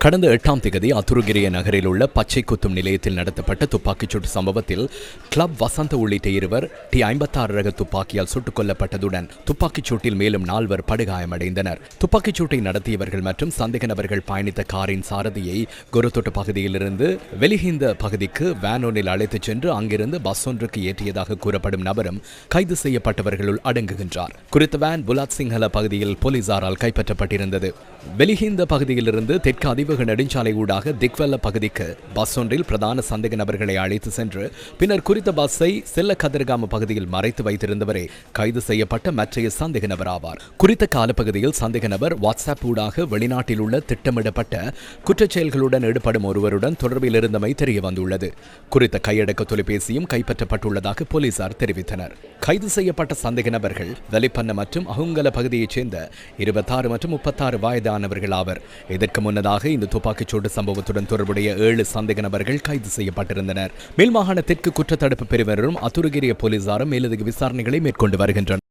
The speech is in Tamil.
கடந்த எட்டாம் திகதி அத்துருகிரிய நகரில் உள்ள பச்சை குத்தும் நிலையத்தில் நடத்தப்பட்ட துப்பாக்கிச்சூட்டு சம்பவத்தில் கிளப் வசந்த உள்ளிட்ட இருவர் டி ஐம்பத்தாறு ரக துப்பாக்கியால் சுட்டுக் கொல்லப்பட்டதுடன் துப்பாக்கிச்சூட்டில் மேலும் நால்வர் படுகாயமடைந்தனர். துப்பாக்கிச்சூட்டை நடத்தியவர்கள் மற்றும் சந்தேக நபர்கள் பயணித்த காரின் சாரதியை குருத்தொட்டு பகுதியிலிருந்து வெளிஹிந்த பகுதிக்கு வேனோனில் அழைத்துச் சென்று அங்கிருந்து பஸ் ஒன்றுக்கு ஏற்றியதாக கூறப்படும் நபரும் கைது செய்யப்பட்டவர்களுள் அடங்குகின்றார். குறித்த வேன் புலாத் சிங்கள பகுதியில் போலீசாரால் கைப்பற்றப்பட்டிருந்தது. வெளிஹிந்த பகுதியிலிருந்து தெற்கு அதிவேக நெடுஞ்சாலை ஊடாக திக்வெல்ல பகுதிக்கு பஸ் ஒன்றில் பிரதான சந்தேக நபர்களை அழைத்து சென்று பின்னர் குறித்த பஸ்ஸை செல்ல கதிர்காம பகுதியில் மறைத்து வைத்திருந்தவரே கைது செய்யப்பட்ட மற்றைய சந்தேக நபர் ஆவார். குறித்த காலப்பகுதியில் சந்தேக நபர் வாட்ஸ்அப் ஊடாக வெளிநாட்டில் உள்ள திட்டமிடப்பட்ட குற்றச்செயல்களுடன் ஈடுபடும் ஒருவருடன் தொடர்பில் இருந்தமை தெரிய வந்துள்ளது குறித்த கையடக்க தொலைபேசியும் கைப்பற்றப்பட்டுள்ளதாக போலீசார் தெரிவித்தனர். கைது செய்யப்பட்ட சந்தேக நபர்கள் வெளிப்பண்ண மற்றும் அகுங்கல பகுதியைச் சேர்ந்த இருபத்தாறு மற்றும் முப்பத்தாறு வயதானவர்கள் ஆவர். இதற்கு முன்னதாக இந்த துப்பாக்கிச்சூடு சம்பவத்துடன் தொடர்புடைய ஏழு சந்தேக நபர்கள் கைது செய்யப்பட்டிருந்தனர். மேல் தெற்கு குற்றத்தடுப்பு பிரிவினரும் அத்துருகிரிய போலீசாரும் மேலதிக விசாரணைகளை மேற்கொண்டு வருகின்றனர்.